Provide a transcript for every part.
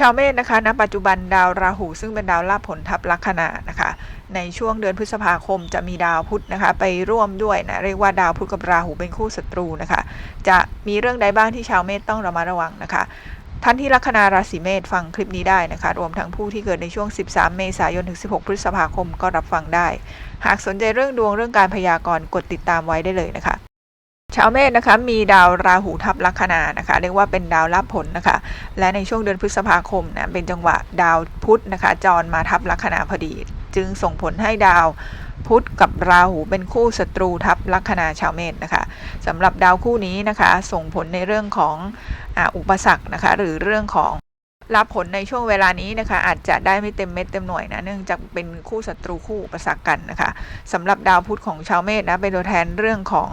ชาวเมษนะคะณปัจจุบันดาวราหู ซึ่งเป็นดาวลาภผลทับลัคนานะคะ ในช่วงเดือนพฤษภาคมจะมีดาวพุธนะคะ ไปร่วมด้วยนะเรียกว่าดาวพุธกับราหูเป็นคู่ศัตรูนะคะ จะมีเรื่องใดบ้างที่ชาวเมษต้องระมัดระวังนะคะท่านที่ลัคนาราศีเมษฟังคลิปนี้ได้นะคะ รวมทั้งผู้ที่เกิดในช่วง 13 เมษายนถึง 16 พฤษภาคมก็รับฟังได้ หากสนใจเรื่องดวงเรื่องการพยากรณ์กดติดตามไว้ได้เลยนะคะ ชาวเมษนะคะมีดาวราหูทับลัคนานะคะ เรียกว่าเป็นดาวรับผลนะคะ และในช่วงเดือนพฤษภาคมนะเป็นจังหวะดาวพุธนะคะ จรมาทับลัคนาพอดี จึงส่งผลให้ดาวพุธกับราหูเป็นคู่ศัตรูทับลัคนาชาวเมษนะคะสำหรับดาวคู่นี้นะคะ ส่งผลในเรื่องของออุปสรรคนะคะ หรือเรื่องของรับผลในช่วงเวลานี้นะคะ อาจจะได้ไม่เต็มเม็ดเต็มหน่วยนะเนื่องจากเป็นคู่ศัตรูคู่อุปสรรคกันนะคะสำหรับดาวพุธของชาวเมษนะเป็นตัวแทนเรื่องของ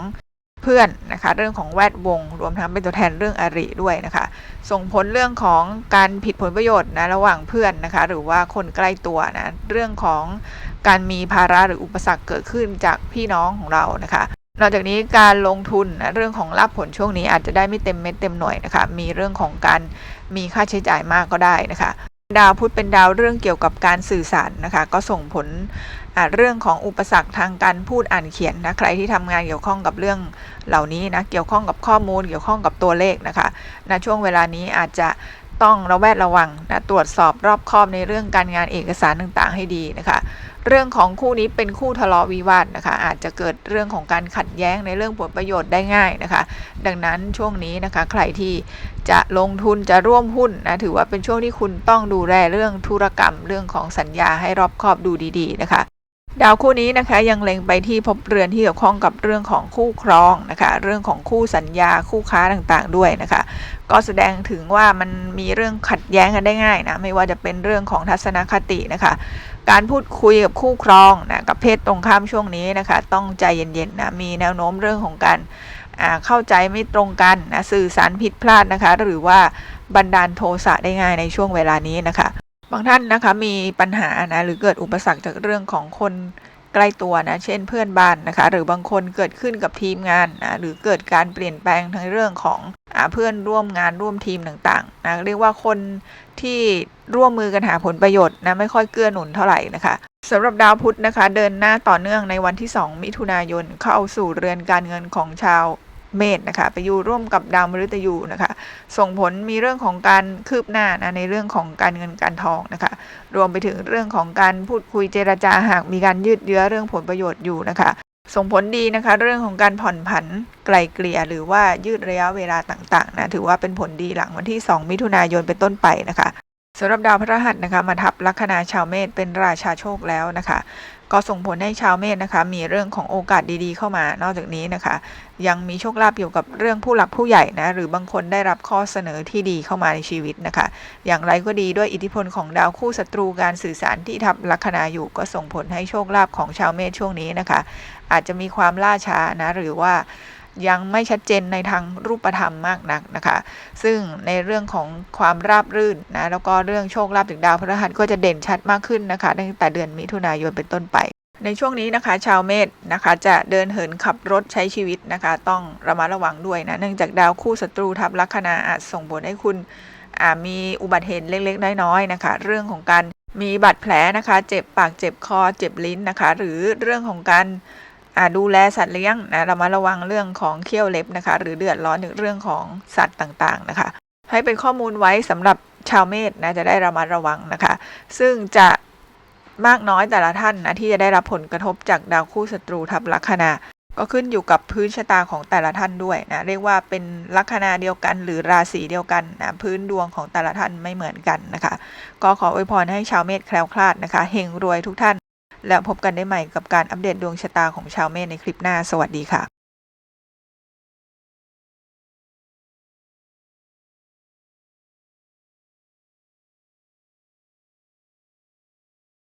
พื่อนนะคะเรื่องของแวดวง รวมทั้งเป็นตัวแทนเรื่องอริด้วยนะคะ ส่งผลเรื่องของการผิดผลประโยชน์นะระหว่างเพื่อนนะคะหรือว่าคนใกล้ตัวนะเรื่องของการมีภาระหรืออุปสรรคเกิดขึ้นจากพี่น้องของเรานะคะนอกจากนี้การลงทุนนะเรื่องของรับผลช่วงนี้อาจจะได้ไม่เต็มเม็ดเต็มหน่วยนะคะมีเรื่องของการมีค่าใช้จ่ายมากก็ได้นะคะ ดาวพุธเป็นดาวเรื่องเกี่ยวกับการสื่อสารนะคะ ก็ส่งผลเรื่องของอุปสรรคทางการพูดอ่านเขียนนะใครที่ทำงานเกี่ยวข้องกับเรื่องเหล่านี้นะเกี่ยวข้องกับข้อมูลเกี่ยวข้องกับตัวเลขนะคะณช่วงเวลานี้อาจจะ ต้องระแวดระวังนะตรวจสอบรอบคอบในเรื่องการงานเอกสารต่างๆ ให้ดีนะคะ เรื่องของคู่นี้เป็นคู่ทะเลาะวิวาทนะคะ อาจจะเกิดเรื่องของการขัดแย้งในเรื่องผลประโยชน์ได้ง่ายนะคะ ดังนั้นช่วงนี้นะคะใครที่จะลงทุนจะร่วมหุ้นนะถือว่าเป็นช่วงที่คุณต้องดูแลเรื่องธุรกรรม เรื่องของสัญญาให้รอบคอบดูดี ๆ นะคะ ดาวคู่นี้นะคะยังเล็งไปที่ภพเรือนที่เกี่ยวข้องกับเรื่องของคู่ครองนะคะเรื่องของคู่สัญญาคู่ค้าต่างๆด้วยนะคะ ก็แสดงถึงว่ามันมีเรื่องขัดแย้งกันได้ง่ายนะไม่ว่าจะเป็นเรื่องของทัศนคตินะคะ การพูดคุยกับคู่ครองนะกับเพศตรงข้ามช่วงนี้นะคะ ต้องใจเย็นๆนะมีแนวโน้มเรื่องของการอ่าเข้าใจไม่ตรงกันนะสื่อสารผิดพลาดนะคะ หรือว่าบันดาลโทสะได้ง่ายในช่วงเวลานี้นะคะ บางท่านนะคะมีปัญหานะหรือเกิดอุปสรรคจากเรื่องของคนใกล้ตัวนะเช่นเพื่อนบ้านนะคะ หรือบางคนเกิดขึ้นกับทีมงานนะหรือเกิดการเปลี่ยนแปลงทางเรื่องของอเพื่อนร่วมงานร่วมทีมต่างๆนะเรียกว่าคนที่ร่วมมือกันหาผลประโยชน์นะไม่ค่อยเกื้อหนุนเท่าไหร่นะคะสำหรับดาวพุธนะคะ เดินหน้าต่อเนื่องในวันที่ 2 มิถุนายนเข้าสู่เรือนการเงินของชาว เมษนะคะไปอยู่ร่วมกับดาวมฤตยูนะคะ ส่งผลมีเรื่องของการคืบหน้านะในเรื่องของการเงินการทองนะคะ รวมไปถึงเรื่องของการพูดคุยเจรจาหากมีการยืดเยื้อเรื่องผลประโยชน์อยู่นะคะ ส่งผลดีนะคะ เรื่องของการผ่อนผันไกลเกลี่ยหรือว่ายืดระยะเวลาต่างๆนะถือว่าเป็นผลดีหลังวันที่ 2 มิถุนายนเป็นต้นไปนะคะสำหรับดาวพฤหัสนะคะมาทับลัคนาชาวเมษเป็นราชาโชคแล้วนะคะ ก็ส่งผลให้ชาวเมษนะคะ มีเรื่องของโอกาสดีๆเข้ามา นอกจากนี้นะคะ ยังมีโชคลาภเกี่ยวกับเรื่องผู้หลักผู้ใหญ่นะหรือบางคนได้รับข้อเสนอที่ดีเข้ามาในชีวิตนะคะ อย่างไรก็ดีด้วยอิทธิพลของดาวคู่ศัตรูการสื่อสารที่ทับลัคนาอยู่ก็ส่งผลให้โชคลาภของชาวเมษช่วงนี้นะคะ อาจจะมีความล่าช้านะหรือว่า ยังไม่ชัดเจนในทางรูปธรรมมากนักนะคะ ซึ่งในเรื่องของความราบรื่นนะแล้วก็เรื่องโชคลาภถึงดาวพฤหัสก็จะเด่นชัดมากขึ้นนะคะ ตั้งแต่เดือนมิถุนายนเป็นต้นไปในช่วงนี้นะคะ ชาวเมษนะคะจะเดินเหินขับรถใช้ชีวิตนะคะ ต้องระมัดระวังด้วยนะเนื่องจากดาวคู่ศัตรูทับลัคนาอาจส่งผลให้คุณมีอุบัติเหตุเล็กๆ น้อยๆนะคะ เรื่องของการมีบาดแผลนะคะ เจ็บปากเจ็บคอเจ็บลิ้นนะคะ หรือเรื่องของการ ดูแลสัตว์เลี้ยงนะระมัดระวังเรื่องของเขี้ยวเล็บนะคะ หรือเดือดร้อนถึงเรื่องของสัตว์ต่างๆนะคะ ให้เป็นข้อมูลไว้สำหรับชาวเมษนะจะได้ระมัดระวังนะคะ ซึ่งจะมากน้อยแต่ละท่านนะที่จะได้รับผลกระทบจากดาวคู่ศัตรูทับลัคนาก็ขึ้นอยู่กับพื้นชะตาของแต่ละท่านด้วยนะเรียกว่าเป็นลัคนาเดียวกัน หรือราศีเดียวกันนะพื้นดวงของแต่ละท่านไม่เหมือนกันนะคะ ก็ขออวยพรให้ชาวเมษแคล้วคลาดนะคะเฮงรวยทุกท่าน แล้วพบกันได้ใหม่กับการอัปเดตดวงชะตาของชาวเมษในคลิปหน้า สวัสดีค่ะ